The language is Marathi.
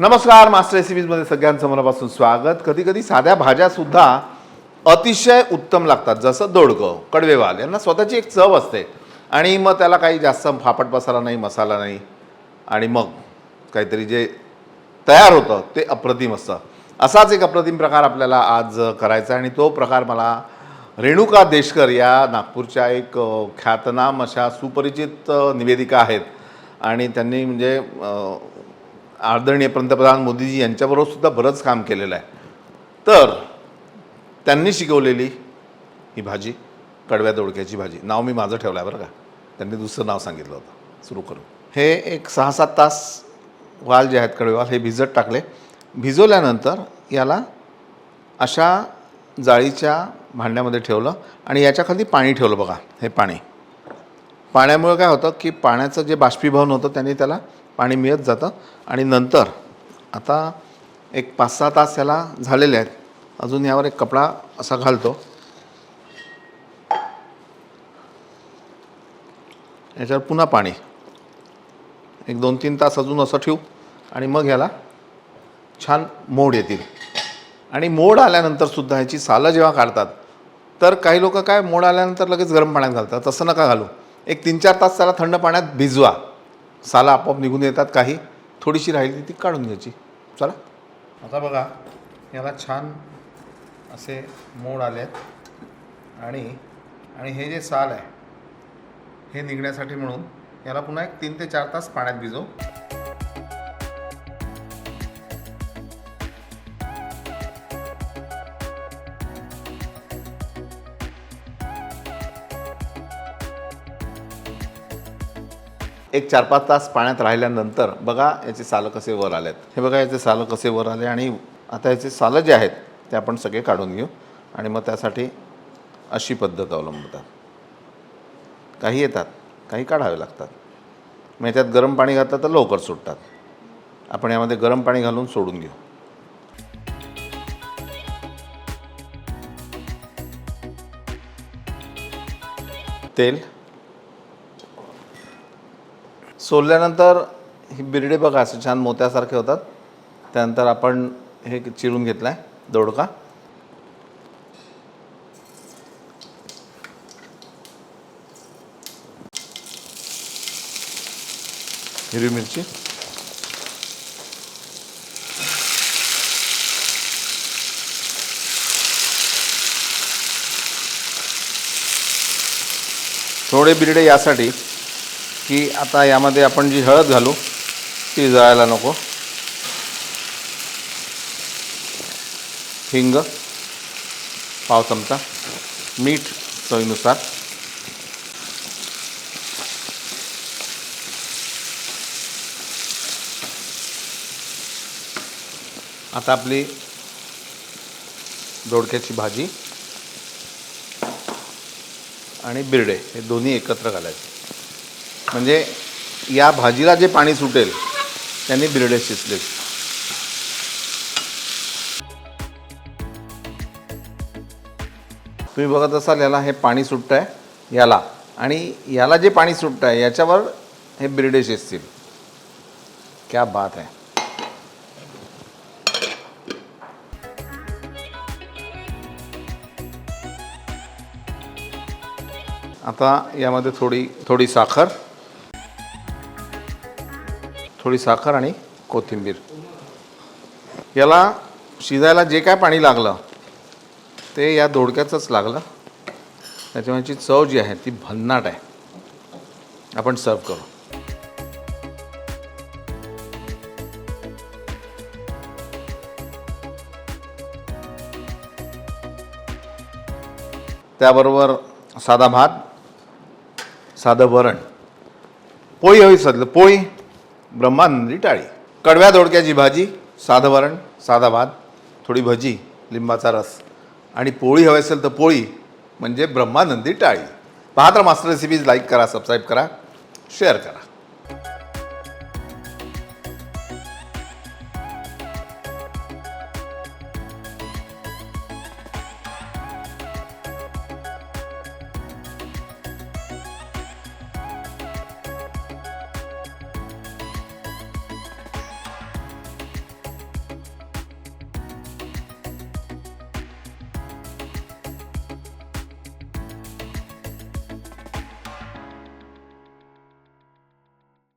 नमस्कार मास्टर रेसिपीजमध्ये सगळ्यांचं मनापासून स्वागत. कधी कधी साध्या भाज्या सुद्धा अतिशय उत्तम लागतात जसं दोडकं कडवेवाल यांना स्वतःची एक चव असते. आणि मग त्याला काही जास्त फापट पसारा नाही मसाला नाही. आणि मग काहीतरी जे तयार होतं ते अप्रतिम असतं. असाच एक अप्रतिम प्रकार आपल्याला आज करायचा आहे. आणि तो प्रकार मला रेणुका देशकर या नागपूरच्या एक ख्यातनाम अशा सुपरिचित निवेदिका आहेत. आणि त्यांनी म्हणजे आदरणीय पंतप्रधान मोदीजी यांच्याबरोबर सुद्धा बरंच काम केलेलं आहे. तर त्यांनी शिकवलेली ही भाजी कडव्या दोडक्याची भाजी. नाव मी माझं ठेवलं आहे बरं का? त्यांनी दुसरं नाव सांगितलं होतं. सुरू करू. हे एक सहा सात तास वाल जे आहेत कडवेवाल हे भिजत टाकले. भिजवल्यानंतर याला अशा जाळीच्या भांड्यामध्ये ठेवलं आणि याच्याखाली पाणी ठेवलं बघा हे पाणी. पाण्यामुळे काय होतं की पाण्याचं जे बाष्पीभवन होतं त्यांनी त्याला पाणी मिळत जातं. आणि नंतर आता एक पाच सहा तास याला झालेले आहेत. अजून यावर एक कपडा असा घालतो. याच्यावर पुन्हा पाणी. एक दोन तीन तास अजून असं ठेवू. आणि मग ह्याला छान मोड येतील. आणि मोड आल्यानंतर सुद्धा ह्याची सालं जेव्हा काढतात तर काही लोक काय मोड आल्यानंतर लगेच गरम पाण्यात घालतात. तसं नका घालू. एक तीन चार तास त्याला थंड पाण्यात भिजवा. साला आपोआप निघून येतात काही थोडीशी राहिली ती काढून घ्यायची. चला. आता बघा याला छान असे मोड आले आहेत आणि आणि हे जे साल आहे हे निघण्यासाठी म्हणून याला पुन्हा एक तीन ते चार तास पाण्यात भिजव. एक चार पाच तास पाण्यात राहिल्यानंतर बघा याचे सालं कसे वर आले आहेत हे बघा याचे सालं कसे वर आले आणि आता याचे सालं जे आहेत ते आपण सगळे काढून घेऊ आणि मग त्यासाठी अशी पद्धत अवलंबतात. काही येतात काही काढावे लागतात. मग याच्यात गरम पाणी घातलं तर लवकर सुटतात. आपण यामध्ये गरम पाणी घालून सोडून घेऊ. तेल सोलल्यानंतर ही बिरडे बघा असे छान मोत्यासारखे होतात. त्यानंतर आपण हे चिरून घेतलं आहे दोडका. हिरवी मिरची. थोडे बिरडे यासाठी की आता यामध्ये आपण जी हळद घालू ती जळायला नको. हिंग पाव चमचा मीठ चवीनुसार. आता आपली दोडक्याची भाजी आणि बिरडे हे दोन्ही एकत्र घालायचे. म्हणजे या भाजीला जे पाणी सुटेल त्यांनी बिरडे शिजले तुम्ही बघत असाल याला हे पाणी सुटतं आहे याला. आणि याला जे पाणी सुटतं आहे याच्यावर हे बिरडे शिजतील. क्या बात आहे. आता यामध्ये थोडी थोडी साखर. थोडी साखर आणि कोथिंबीर. याला शिजायला जे काय पाणी लागलं ते या दोडक्याचंच लागलं. त्याच्यामुळे चव जी आहे ती भन्नाट आहे. आपण सर्व करू. त्याबरोबर साधा भात साधं वरण. पोळी हवी सदलं. पोळी? ब्रह्मानंदी टाळी कडव्या दोडक्याची भाजी साधं वरण साधा भात थोडी भजी लिंबाचा रस. आणि पोळी हवी असेल तर पोळी म्हणजे ब्रह्मानंदी टाळी पाहत मास्टर रेसिपीज लाईक करा सबस्क्राईब करा शेअर करा.